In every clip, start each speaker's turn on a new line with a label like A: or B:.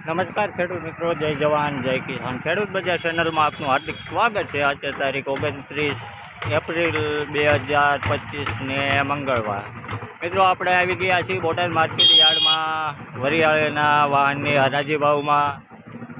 A: નમસ્કાર ખેડૂત મિત્રો, જય જવાન, જય કિસાન. ખેડૂત બજાર ચેનલમાં આપનું હાર્દિક સ્વાગત છે. આજે તારીખ ઓગણત્રીસ એપ્રિલ બે હજાર પચીસને મંગળવાર. મિત્રો, આપણે આવી ગયા છીએ બોટાદ માર્કેટ યાર્ડમાં. વરિયાળીના વાહનની હરાજી ભાવમાં.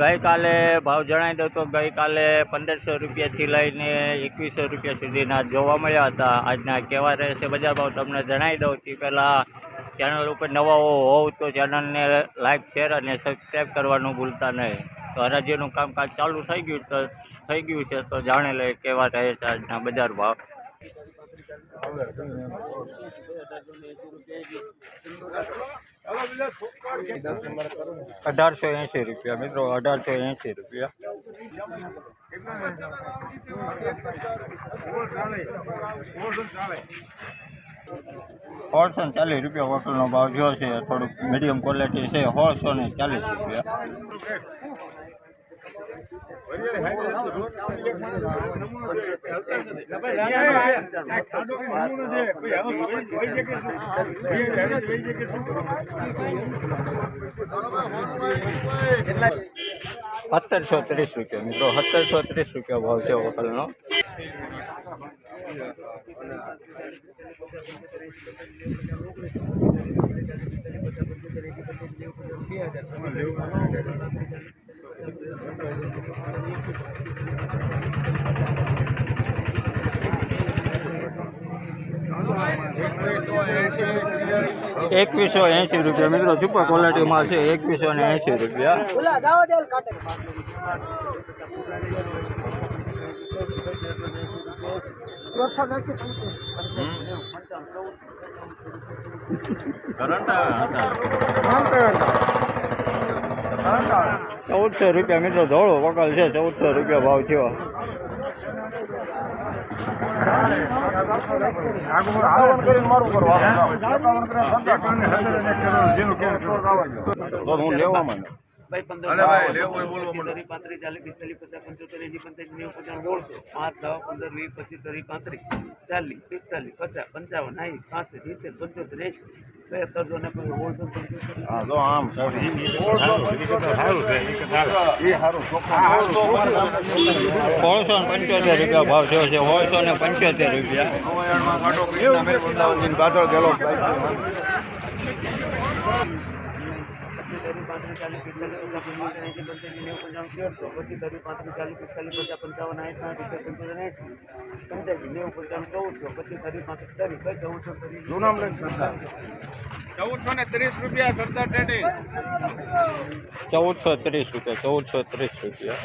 A: ગઈકાલે ભાવ જણાવી દઉં તો ગઈકાલે પંદરસો રૂપિયાથી લઈને એકવીસો રૂપિયા સુધીના જોવા મળ્યા હતા. આજના કેવા રહેશે બજાર ભાવ તમને જણાવી દઉં તે પહેલાં ચેનલ ઉપર નવા હોવ તો ચેનલને લાઈક શેર અને સબસ્ક્રાઈબ કરવાનું ભૂલતા નહીં. તો હરાજીનું કામકાજ ચાલુ થઈ ગયું તો થઈ ગયું છે, તો જાણી લે કેવા રહે છે આજના બજાર ભાવ. અઢારસો એંસી રૂપિયા મિત્રો, અઢારસો એંસી રૂપિયા. સોળસો ને ચાલીસ રૂપિયા હોટલનો ભાવ જો છે. થોડુંક મીડિયમ ક્વોલિટી છે. સોળસો ને ચાલીસ રૂપિયા. સત્તરસો ત્રીસ રૂપિયા મિત્રો. સત્તરસો ત્રીસ રૂપિયા ભાવ છે હોટલનો. એકવીસો એંસી રૂપિયા. મિત્રો સુપર ક્વોલિટીમાં છે એકવીસો ને એંસી રૂપિયા ચૌદસો રૂપિયા મિત્રો ધોળો વકલ છે ચૌદસો રૂપિયા ભાવ થયો.
B: હું લેવામાં
C: ભાઈ પંદર. ત્રીસ, પાંત્રીસ ચાલીસ પિસ્તાલીસ પચાસ પંચોતેર એસી પંચ્યાસી નેવું પંચાણું સોળસો પાંચ દસ પંદર વીસ પચીસ ત્રીસ પાંત્રીસ ચાલીસ પિસ્તાલીસ પચાસ પંચાવન સાઠ પાસઠ સિત્તેર પંચોતેર એસી બેહત્તરસો ને સોળસો પંચોતેર
A: રૂપિયા ભાવ થયો છે સોળસો ને પંચોતેર રૂપિયા.
C: તરી પાંત્રીસ ચાલીસ પિસ્તાલીસ પચાસ પંચાવન એસી પંચ્યાસી નેવું પંચાવન તેરસો પછી તરી પાંત્રીસ ચાલીસ પિસ્તાલીસ પચાસ પંચાવન આઠ આઠ પંચોતેર પંચોતેર એસી નેવું પંચાવન ચૌદસો પછી તરી પાંત્રીસ તરી કઈ ચૌદસો તરી
B: ચૌદસો ને ત્રીસ રૂપિયા સરદાર ડેડી
A: ચૌદસો ત્રીસ રૂપિયા ચૌદસો ત્રીસ રૂપિયા